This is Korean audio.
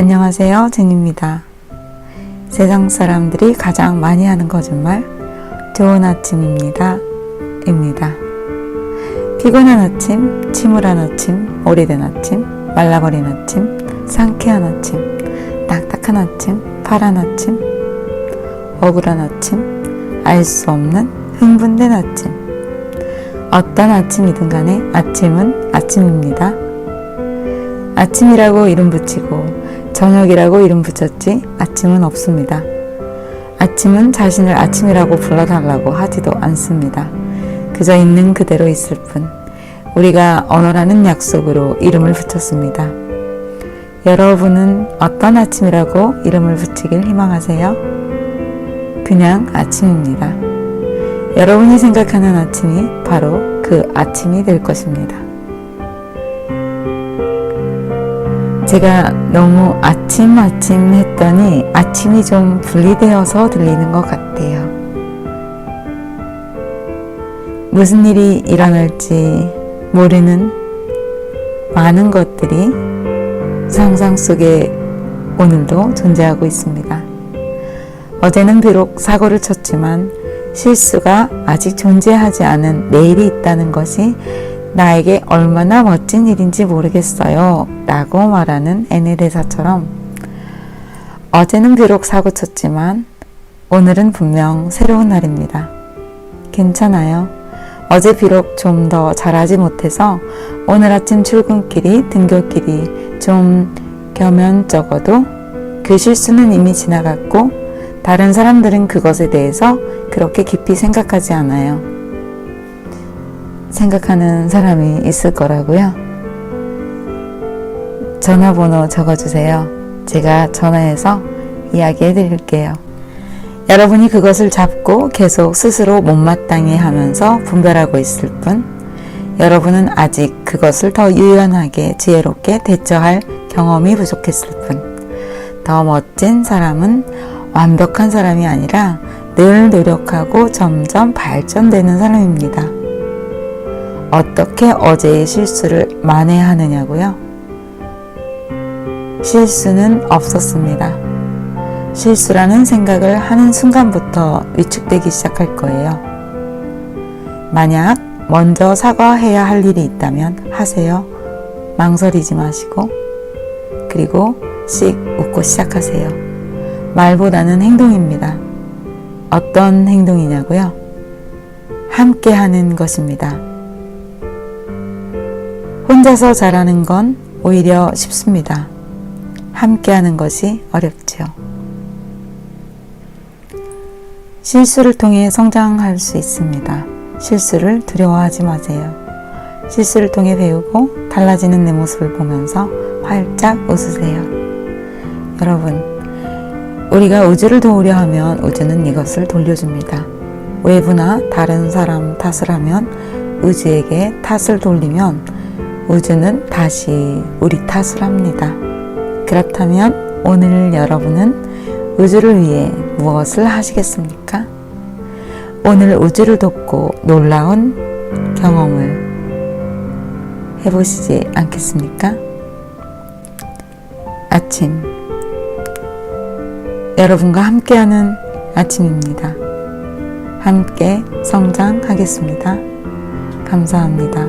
안녕하세요. 제니입니다. 세상 사람들이 가장 많이 하는 거짓말, 좋은 아침입니다. 입니다. 피곤한 아침, 침울한 아침, 오래된 아침, 말라버린 아침, 상쾌한 아침, 딱딱한 아침, 파란 아침, 억울한 아침, 알 수 없는 흥분된 아침. 어떤 아침이든 간에 아침은 아침입니다. 아침이라고 이름 붙이고 저녁이라고 이름 붙였지 아침은 없습니다. 아침은 자신을 아침이라고 불러달라고 하지도 않습니다. 그저 있는 그대로 있을 뿐 우리가 언어라는 약속으로 이름을 붙였습니다. 여러분은 어떤 아침이라고 이름을 붙이길 희망하세요? 그냥 아침입니다. 여러분이 생각하는 아침이 바로 그 아침이 될 것입니다. 제가 너무 아침 아침 했더니 아침이 좀 분리되어서 들리는 것 같아요. 무슨 일이 일어날지 모르는 많은 것들이 상상 속에 오늘도 존재하고 있습니다. 어제는 비록 사고를 쳤지만 실수가 아직 존재하지 않은 내일이 있다는 것이 나에게 얼마나 멋진 일인지 모르겠어요. 라고 말하는 애네 대사처럼 어제는 비록 사고 쳤지만 오늘은 분명 새로운 날입니다. 괜찮아요. 어제 비록 좀 더 잘하지 못해서 오늘 아침 출근길이 등교길이 좀 겸연쩍어도 그 실수는 이미 지나갔고 다른 사람들은 그것에 대해서 그렇게 깊이 생각하지 않아요. 생각하는 사람이 있을 거라고요. 전화번호 적어주세요. 제가 전화해서 이야기해 드릴게요. 여러분이 그것을 잡고 계속 스스로 못마땅해 하면서 분별하고 있을 뿐, 여러분은 아직 그것을 더 유연하게 지혜롭게 대처할 경험이 부족했을 뿐, 더 멋진 사람은 완벽한 사람이 아니라 늘 노력하고 점점 발전되는 사람입니다. 어떻게 어제의 실수를 만회하느냐고요? 실수는 없었습니다. 실수라는 생각을 하는 순간부터 위축되기 시작할 거예요. 만약 먼저 사과해야 할 일이 있다면 하세요. 망설이지 마시고, 그리고 씩 웃고 시작하세요. 말보다는 행동입니다. 어떤 행동이냐고요? 함께 하는 것입니다. 혼자서 잘하는 건 오히려 쉽습니다. 함께 하는 것이 어렵지요. 실수를 통해 성장할 수 있습니다. 실수를 두려워하지 마세요. 실수를 통해 배우고 달라지는 내 모습을 보면서 활짝 웃으세요. 여러분, 우리가 우주를 도우려 하면 우주는 이것을 돌려줍니다. 외부나 다른 사람 탓을 하면 우주에게 탓을 돌리면 우주는 다시 우리 탓을 합니다. 그렇다면 오늘 여러분은 우주를 위해 무엇을 하시겠습니까? 오늘 우주를 돕고 놀라운 경험을 해보시지 않겠습니까? 아침. 여러분과 함께하는 아침입니다. 함께 성장하겠습니다. 감사합니다.